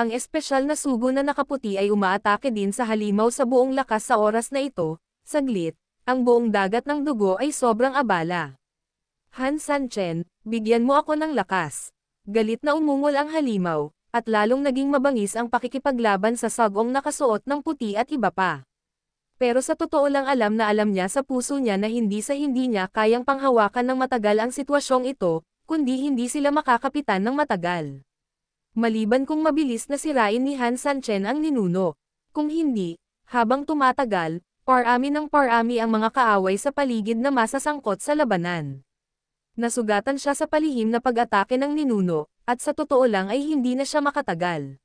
Ang espesyal na sugo na nakaputi ay umaatake din sa halimaw sa buong lakas sa oras na ito, saglit, ang buong dagat ng dugo ay sobrang abala. Han Sanchen, bigyan mo ako ng lakas. Galit na umungol ang halimaw, at lalong naging mabangis ang pakikipaglaban sa sagong nakasuot ng puti at iba pa. Pero sa totoo lang alam na alam niya sa puso niya na hindi sa hindi niya kayang panghawakan ng matagal ang sitwasyong ito, kundi hindi sila makakapitan ng matagal. Maliban kung mabilis na sirain ni Han Sanchen ang ninuno. Kung hindi, habang tumatagal, parami ng parami ang mga kaaway sa paligid na masasangkot sa labanan. Nasugatan siya sa palihim na pag-atake ng ninuno, at sa totoo lang ay hindi na siya makatagal.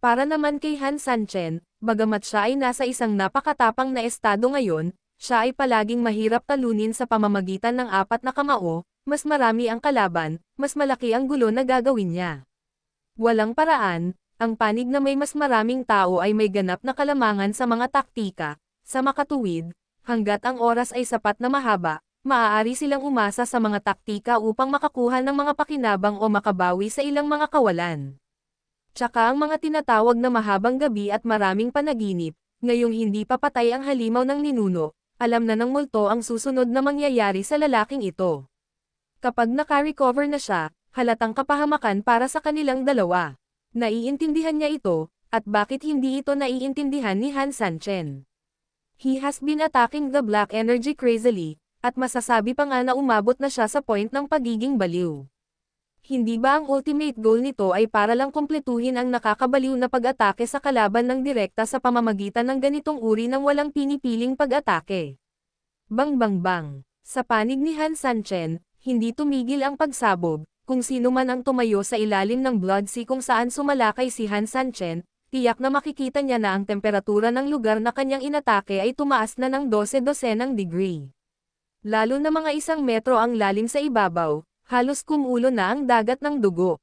Para naman kay Han Sanchen, bagamat siya ay nasa isang napakatapang na estado ngayon, siya ay palaging mahirap talunin sa pamamagitan ng apat na kamao, mas marami ang kalaban, mas malaki ang gulo na gagawin niya. Walang paraan, ang panig na may mas maraming tao ay may ganap na kalamangan sa mga taktika, sa makatuwid, hanggat ang oras ay sapat na mahaba, maaari silang umasa sa mga taktika upang makakuha ng mga pakinabang o makabawi sa ilang mga kawalan. Tsaka ang mga tinatawag na mahabang gabi at maraming panaginip, ngayong hindi pa patay ang halimaw ng ninuno, alam na ng multo ang susunod na mangyayari sa lalaking ito. Kapag naka-recover na siya, halatang kapahamakan para sa kanilang dalawa. Naiintindihan niya ito, at bakit hindi ito naiintindihan ni Han Sanchen. He has been attacking the black energy crazily, at masasabi pa nga na umabot na siya sa point ng pagiging baliw. Hindi ba ang ultimate goal nito ay para lang kumpletuhin ang nakakabaliw na pag-atake sa kalaban ng direkta sa pamamagitan ng ganitong uri ng walang pinipiling pag-atake? Bang bang bang. Sa panig ni Han Sanchen, hindi tumigil ang pagsabog, kung sino man ang tumayo sa ilalim ng Blood Sea kung saan sumalakay si Han Sanchen, tiyak na makikita niya na ang temperatura ng lugar na kanyang inatake ay tumaas na ng 12-12 ng degree. Lalo na mga isang metro ang lalim sa ibabaw, halos kumulo na ang dagat ng dugo.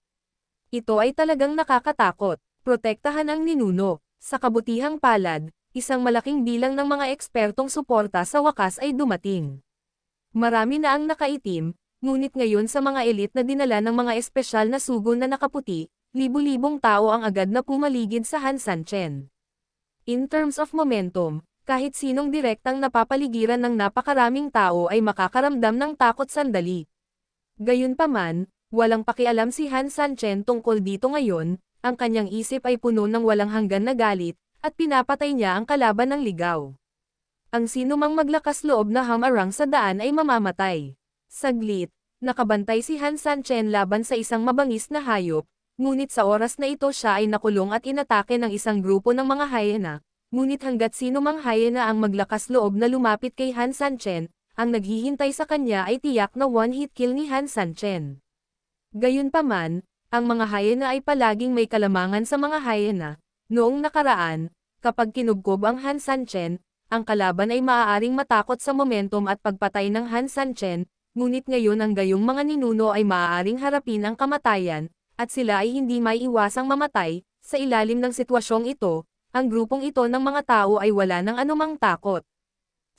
Ito ay talagang nakakatakot. Protektahan ang ninuno. Sa kabutihang palad, isang malaking bilang ng mga ekspertong suporta sa wakas ay dumating. Marami na ang nakaitim, ngunit ngayon sa mga elit na dinala ng mga espesyal na sugo na nakaputi, libu-libong tao ang agad na pumaligid sa Han Sanchen. In terms of momentum, kahit sinong direktang napapaligiran ng napakaraming tao ay makakaramdam ng takot sandali. Gayunpaman, walang pakialam si Han Sanchen tungkol dito ngayon, ang kanyang isip ay puno ng walang hanggan na galit, at pinapatay niya ang kalaban ng ligaw. Ang sino mang maglakas loob na hamarang sa daan ay mamamatay. Saglit, nakabantay si Han Sanchen laban sa isang mabangis na hayop, ngunit sa oras na ito siya ay nakulong at inatake ng isang grupo ng mga hyena, ngunit hanggat sino mang hyena ang maglakas loob na lumapit kay Han Sanchen, ang naghihintay sa kanya ay tiyak na one-hit kill ni Han Sanchen. Gayunpaman, ang mga hyena ay palaging may kalamangan sa mga hyena. Noong nakaraan, kapag kinubkob ang Han Sanchen, ang kalaban ay maaaring matakot sa momentum at pagpatay ng Han Sanchen, ngunit ngayon ang gayong mga ninuno ay maaaring harapin ang kamatayan, at sila ay hindi may iwasang mamatay, sa ilalim ng sitwasyong ito, ang grupong ito ng mga tao ay wala ng anumang takot.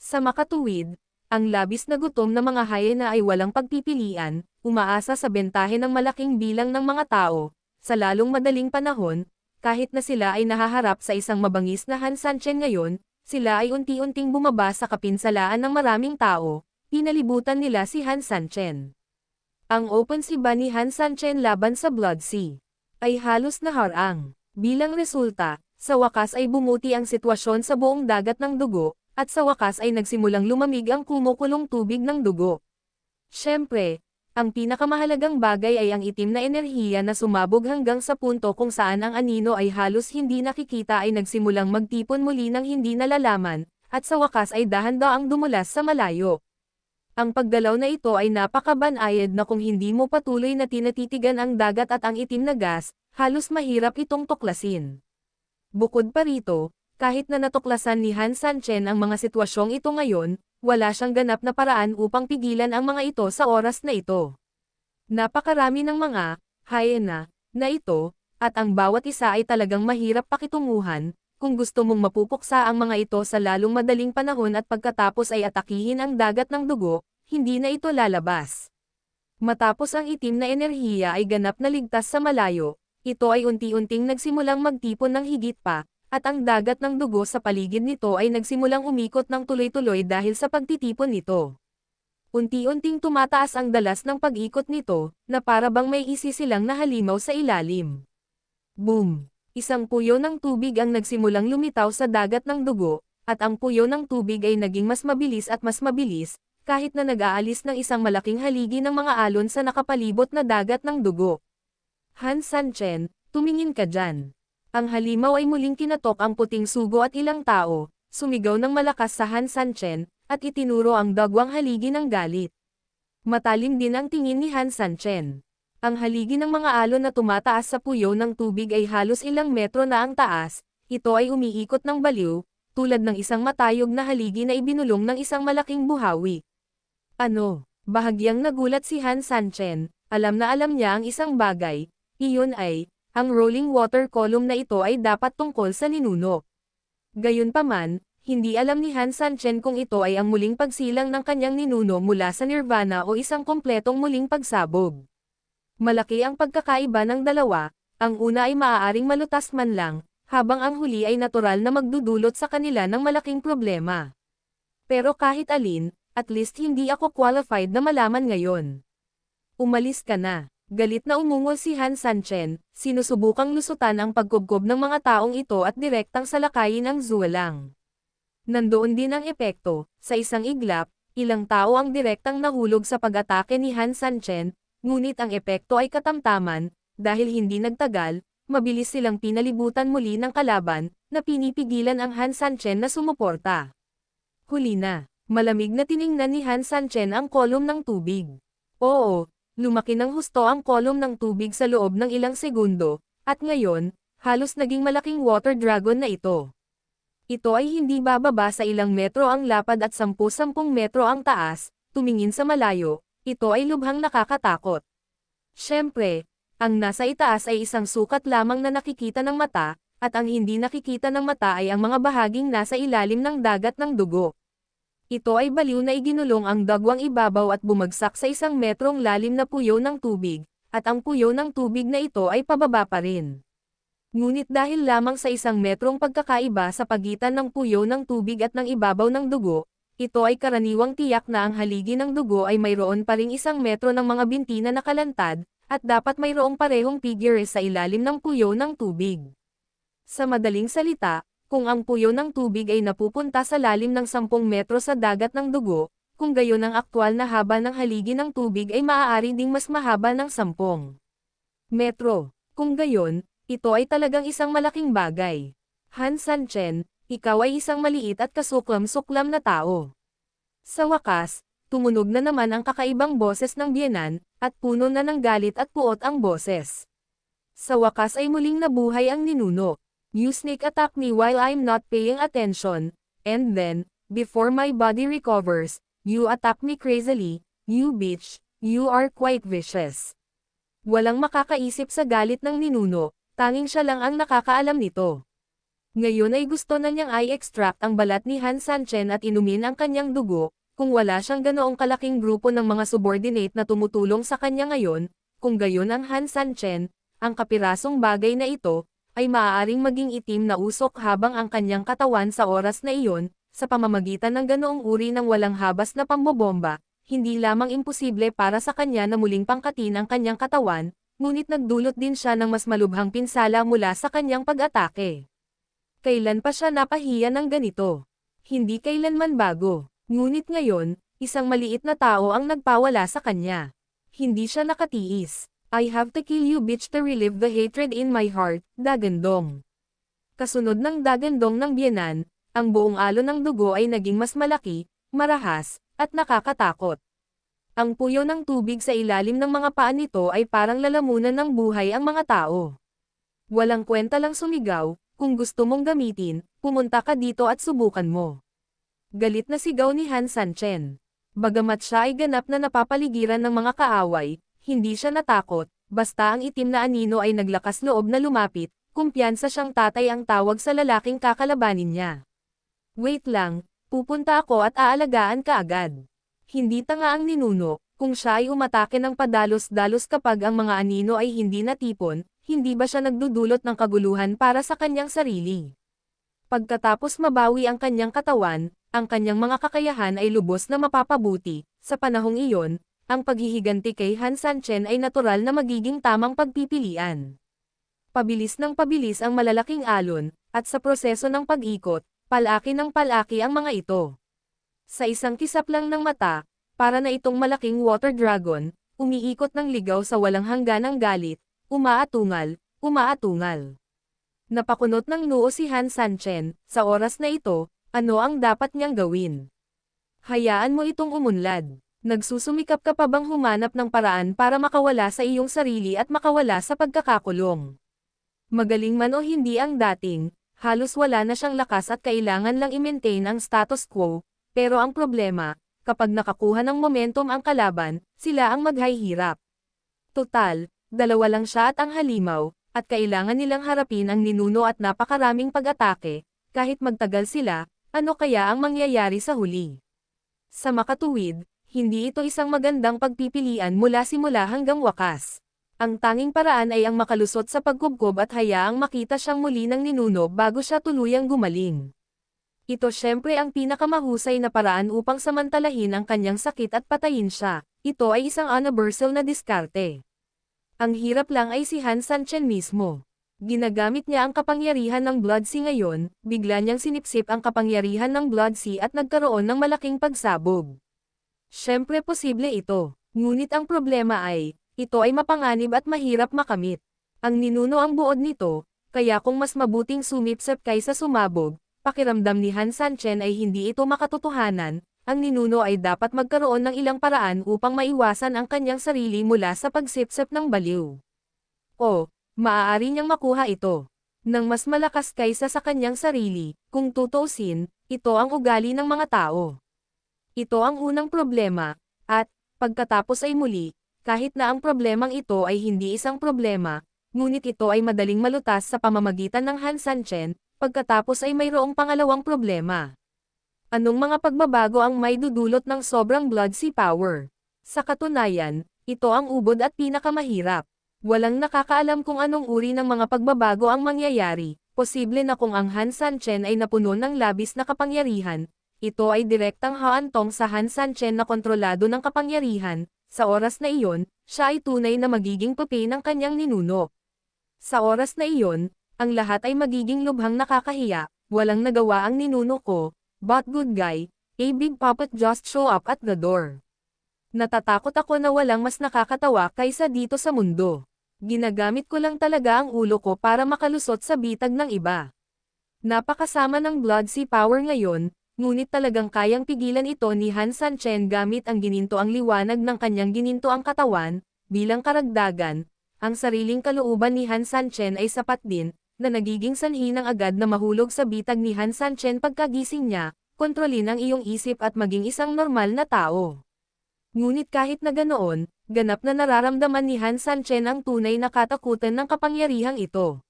Sa makatuwid, ang labis na gutom na mga hyena ay walang pagpipilian, umaasa sa bentahe ng malaking bilang ng mga tao, sa lalong madaling panahon, kahit na sila ay nahaharap sa isang mabangis na Han Sanchen ngayon, sila ay unti-unting bumaba sa kapinsalaan ng maraming tao, pinalibutan nila si Han Sanchen. Ang open si ni Han Sanchen laban sa Blood Sea ay halos naharang. Bilang resulta, sa wakas ay bumuti ang sitwasyon sa buong dagat ng dugo, at sa wakas ay nagsimulang lumamig ang kumukulong tubig ng dugo. Siyempre, ang pinakamahalagang bagay ay ang itim na enerhiya na sumabog hanggang sa punto kung saan ang anino ay halos hindi nakikita ay nagsimulang magtipon muli ng hindi nalalaman, at sa wakas ay dahan-daang dumulas sa malayo. Ang pagdalaw na ito ay napakabanayad na kung hindi mo patuloy na tinatitigan ang dagat at ang itim na gas, halos mahirap itong tuklasin. Bukod pa rito, kahit na natuklasan ni Han Sanchen ang mga sitwasyong ito ngayon, wala siyang ganap na paraan upang pigilan ang mga ito sa oras na ito. Napakarami ng mga hyena na ito, at ang bawat isa ay talagang mahirap pakitunguhan, kung gusto mong mapupuksa ang mga ito sa lalong madaling panahon at pagkatapos ay atakihin ang dagat ng dugo, hindi na ito lalabas. Matapos ang itim na enerhiya ay ganap na ligtas sa malayo, ito ay unti-unting nagsimulang magtipon ng higit pa, at ang dagat ng dugo sa paligid nito ay nagsimulang umikot ng tuloy-tuloy dahil sa pagtitipon nito. Unti-unting tumataas ang dalas ng pag-ikot nito, na para bang may isi silang nahalimaw sa ilalim. Boom! Isang puyo ng tubig ang nagsimulang lumitaw sa dagat ng dugo, at ang puyo ng tubig ay naging mas mabilis at mas mabilis, kahit na nag-aalis ng isang malaking haligi ng mga alon sa nakapalibot na dagat ng dugo. Han Sanchen, tumingin ka dyan. Ang halimaw ay muling kinatok ang puting sugo at ilang tao, sumigaw ng malakas sa Han Sanchen, at itinuro ang dagwang haligi ng galit. Matalim din ang tingin ni Han Sanchen. Ang haligi ng mga alon na tumataas sa puyo ng tubig ay halos ilang metro na ang taas, ito ay umiikot ng baliw, tulad ng isang matayog na haligi na ibinulong ng isang malaking buhawi. Ano? Bahagyang nagulat si Han Sanchen, alam na alam niya ang isang bagay, iyon ay, ang rolling water column na ito ay dapat tungkol sa ninuno. Gayunpaman, hindi alam ni Han Sanchen kung ito ay ang muling pagsilang ng kanyang ninuno mula sa nirvana o isang kompletong muling pagsabog. Malaki ang pagkakaiba ng dalawa, ang una ay maaaring malutas man lang, habang ang huli ay natural na magdudulot sa kanila ng malaking problema. Pero kahit alin, at least hindi ako qualified na malaman ngayon. Umalis ka na. Galit na umungol si Han Sanchen, sinusubukang lusutan ang pagkubkob ng mga taong ito at direktang salakayin ang zuwalang. Nandoon din ang epekto, sa isang iglap, ilang tao ang direktang nahulog sa pag-atake ni Han Sanchen, ngunit ang epekto ay katamtaman, dahil hindi nagtagal, mabilis silang pinalibutan muli ng kalaban, na pinipigilan ang Han Sanchen na sumuporta. Huli na, malamig na tiningnan ni Han Sanchen ang kolom ng tubig. Oo, lumaki ng husto ang kolom ng tubig sa loob ng ilang segundo, at ngayon, halos naging malaking water dragon na ito. Ito ay hindi bababa sa ilang metro ang lapad at 10-10 metro ang taas, tumingin sa malayo, ito ay lubhang nakakatakot. Siyempre, ang nasa itaas ay isang sukat lamang na nakikita ng mata, at ang hindi nakikita ng mata ay ang mga bahaging nasa ilalim ng dagat ng dugo. Ito ay baliw na iginulong ang dagwang ibabaw at bumagsak sa isang metrong lalim na puyo ng tubig, at ang puyo ng tubig na ito ay pababa pa rin. Ngunit dahil lamang sa isang metrong pagkakaiba sa pagitan ng puyo ng tubig at ng ibabaw ng dugo, ito ay karaniwang tiyak na ang haligi ng dugo ay mayroon pa ring isang metro ng mga binti na nakalantad, at dapat mayroong parehong figure sa ilalim ng puyo ng tubig. Sa madaling salita, kung ang puyo ng tubig ay napupunta sa lalim ng 10 metro sa dagat ng dugo, kung gayon ang aktwal na haba ng haligi ng tubig ay maaari ding mas mahaba ng 10 metro. Kung gayon, ito ay talagang isang malaking bagay. Han Sanchen, ikaw ay isang maliit at kasuklam-suklam na tao. Sa wakas, tumunog na naman ang kakaibang boses ng biyenan, at puno na ng galit at puot ang boses. Sa wakas ay muling nabuhay ang ninuno. You sneak attack me while I'm not paying attention, and then, before my body recovers, you attack me crazily, you bitch, you are quite vicious. Walang makakaisip sa galit ng ninuno, tanging siya lang ang nakakaalam nito. Ngayon ay gusto na niyang i-extract ang balat ni Han Sanchen at inumin ang kanyang dugo, kung wala siyang ganoong kalaking grupo ng mga subordinate na tumutulong sa kanya ngayon, kung gayon ang Han Sanchen, ang kapirasong bagay na ito, ay maaaring maging itim na usok habang ang kanyang katawan sa oras na iyon, sa pamamagitan ng ganoong uri ng walang habas na pambobomba, hindi lamang imposible para sa kanya na muling pangkatin ang kanyang katawan, ngunit nagdulot din siya ng mas malubhang pinsala mula sa kanyang pag-atake. Kailan pa siya napahiya ng ganito? hindi kailanman bago. Ngunit ngayon, isang maliit na tao ang nagpawala sa kanya. Hindi siya nakatiis. I have to kill you bitch to relieve the hatred in my heart, Dagandong. Kasunod ng Dagandong ng biyenan, ang buong alo ng dugo ay naging mas malaki, marahas, at nakakatakot. Ang puyo ng tubig sa ilalim ng mga paa nito ay parang lalamunan ng buhay ang mga tao. Walang kwenta lang sumigaw, kung gusto mong gamitin, pumunta ka dito at subukan mo. Galit na sigaw ni Han Sanchen. Bagamat siya ay ganap na napapaligiran ng mga kaaway, hindi siya natakot, basta ang itim na anino ay naglakas loob na lumapit, kumpiyansa siyang tatay ang tawag sa lalaking kakalabanin niya. Wait lang, pupunta ako at aalagaan ka agad. Hindi tanga ang ninuno, kung siya ay umatake ng padalos-dalos kapag ang mga anino ay hindi natipon, hindi ba siya nagdudulot ng kaguluhan para sa kanyang sarili? Pagkatapos mabawi ang kanyang katawan, ang kanyang mga kakayahan ay lubos na mapapabuti, sa panahong iyon, ang paghihiganti kay Han Sanchen ay natural na magiging tamang pagpipilian. Pabilis ng pabilis ang malalaking alon, at sa proseso ng pag-ikot, palaki ng palaki ang mga ito. Sa isang kisap lang ng mata, para na itong malaking water dragon, umiikot ng ligaw sa walang hangganang galit, umaatungal, umaatungal. Napakunot ng noo si Han Sanchen, sa oras na ito, ano ang dapat niyang gawin? Hayaan mo itong umunlad. Nagsusumikap ka pa bang humanap ng paraan para makawala sa iyong sarili at makawala sa pagkakakulong? Magaling man o hindi ang dating, halos wala na siyang lakas at kailangan lang i-maintain ang status quo, pero ang problema, kapag nakakuha ng momentum ang kalaban, sila ang maghahirap. Total, dalawa lang siya at ang halimaw, at kailangan nilang harapin ang ninuno at napakaraming pag-atake, kahit magtagal sila, ano kaya ang mangyayari sa huli? Sa makatuwid, hindi ito isang magandang pagpipilian mula simula hanggang wakas. Ang tanging paraan ay ang makalusot sa pagkubkob at hayaang makita siyang muli ng ninuno bago siya tuluyang gumaling. Ito syempre ang pinakamahusay na paraan upang samantalahin ang kanyang sakit at patayin siya. Ito ay isang universal na diskarte. Ang hirap lang ay si Han Sanchen mismo. Ginagamit niya ang kapangyarihan ng Blood Sea ngayon, bigla niyang sinipsip ang kapangyarihan ng Blood Sea at nagkaroon ng malaking pagsabog. Siyempre posible ito, ngunit ang problema ay, ito ay mapanganib at mahirap makamit. Ang ninuno ang buod nito, kaya kung mas mabuting sumipsip kaysa sumabog, pakiramdam ni Han Sanchen ay hindi ito makatotohanan, ang ninuno ay dapat magkaroon ng ilang paraan upang maiwasan ang kanyang sarili mula sa pagsipsip ng baliw. O, maaari niyang makuha ito. Nang mas malakas kaysa sa kanyang sarili, kung tutusin, ito ang ugali ng mga tao. Ito ang unang problema, at, pagkatapos ay muli, kahit na ang problemang ito ay hindi isang problema, ngunit ito ay madaling malutas sa pamamagitan ng Han Sanchen, pagkatapos ay mayroong pangalawang problema. Anong mga pagbabago ang may dudulot ng sobrang blood sea power? Sa katunayan, ito ang ubod at pinakamahirap. Walang nakakaalam kung anong uri ng mga pagbabago ang mangyayari. Posible na kung ang Han Sanchen ay napuno ng labis na kapangyarihan, ito ay direktang haantong sa Han Sanchen na kontrolado ng kapangyarihan, sa oras na iyon, siya ay tunay na magiging pupi ng kanyang ninuno. Sa oras na iyon, ang lahat ay magiging lubhang nakakahiya, walang nagawa ang ninuno ko, But good guy, a big puppet just show up at the door. Natatakot ako na walang mas nakakatawa kaysa dito sa mundo. Ginagamit ko lang talaga ang ulo ko para makalusot sa bitag ng iba. Napakasama ng Blood Sea Power ngayon, ngunit talagang kayang pigilan ito ni Han Sanchen gamit ang gininto ang liwanag ng kanyang gininto ang katawan, bilang karagdagan, ang sariling kalooban ni Han Sanchen ay sapat din, na nagiging sanhi ng agad na mahulog sa bitag ni Han Sanchen pagkagising niya, kontrolin ang iyong isip at maging isang normal na tao. Ngunit kahit na ganoon, ganap na nararamdaman ni Han Sanchen ang tunay na katakutan ng kapangyarihang ito.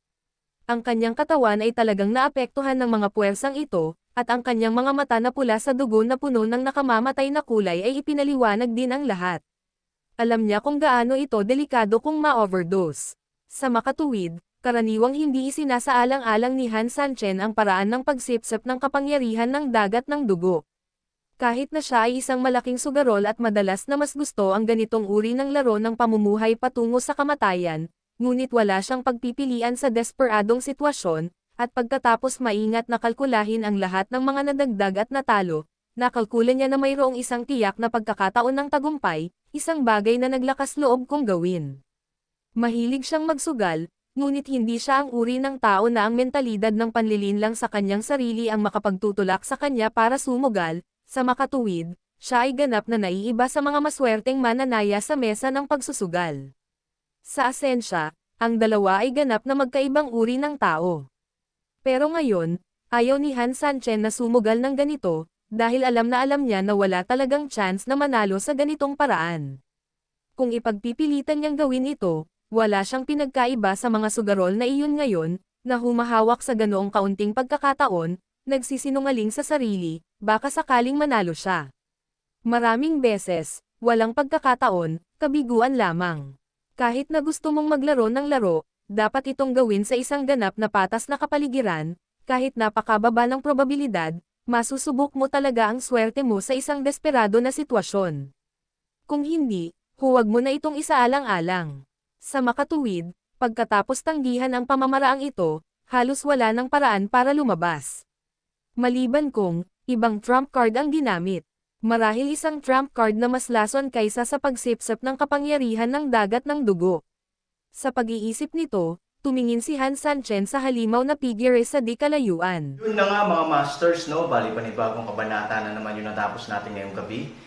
Ang kanyang katawan ay talagang naapektuhan ng mga puwersang ito, at ang kanyang mga mata na pula sa dugo na puno ng nakamamatay na kulay ay ipinaliwanag din ang lahat. Alam niya kung gaano ito delikado kung ma-overdose. Sa makatuwid, karaniwang hindi isinasaalang-alang ni Han Sanchen ang paraan ng pagsipsip ng kapangyarihan ng dagat ng dugo. Kahit na siya ay isang malaking sugarol at madalas na mas gusto ang ganitong uri ng laro ng pamumuhay patungo sa kamatayan, ngunit wala siyang pagpipilian sa desperadong sitwasyon, at pagkatapos maingat na kalkulahin ang lahat ng mga nadagdag at natalo, nakalkula niya na mayroong isang tiyak na pagkakataon ng tagumpay, isang bagay na naglakas loob kong gawin. Mahilig siyang magsugal, ngunit hindi siya ang uri ng tao na ang mentalidad ng panlilinlang sa kanyang sarili ang makapagtutulak sa kanya para sumugal, sa makatuwid, siya ay ganap na naiiba sa mga maswerteng mananaya sa mesa ng pagsusugal. Sa asensya, ang dalawa ay ganap na magkaibang uri ng tao. Pero ngayon, ayaw ni Han Sanchen na sumugal ng ganito, dahil alam na alam niya na wala talagang chance na manalo sa ganitong paraan. Kung ipagpipilitan niyang gawin ito, wala siyang pinagkaiba sa mga sugarol na iyon ngayon, na humahawak sa ganoong kaunting pagkakataon, nagsisinungaling sa sarili, baka sakaling manalo siya. Maraming beses, walang pagkakataon, kabiguan lamang. Kahit na gusto mong maglaro ng laro, dapat itong gawin sa isang ganap na patas na kapaligiran, kahit napakababa ng probabilidad, masusubok mo talaga ang swerte mo sa isang desperado na sitwasyon. Kung hindi, huwag mo na itong isaalang-alang. Sa makatuwid, pagkatapos tanggihan ang pamamaraang ito, halos wala ng paraan para lumabas. Maliban kung, ibang trump card ang ginamit. Marahil isang trump card na mas lason kaysa sa pagsipsip ng kapangyarihan ng dagat ng dugo. Sa pag-iisip nito, tumingin si Han Sanchen sa halimaw na figure sa di kalayuan. Yun na nga mga masters, no? Bali panibagong kabanata na naman yung natapos natin ngayong gabi.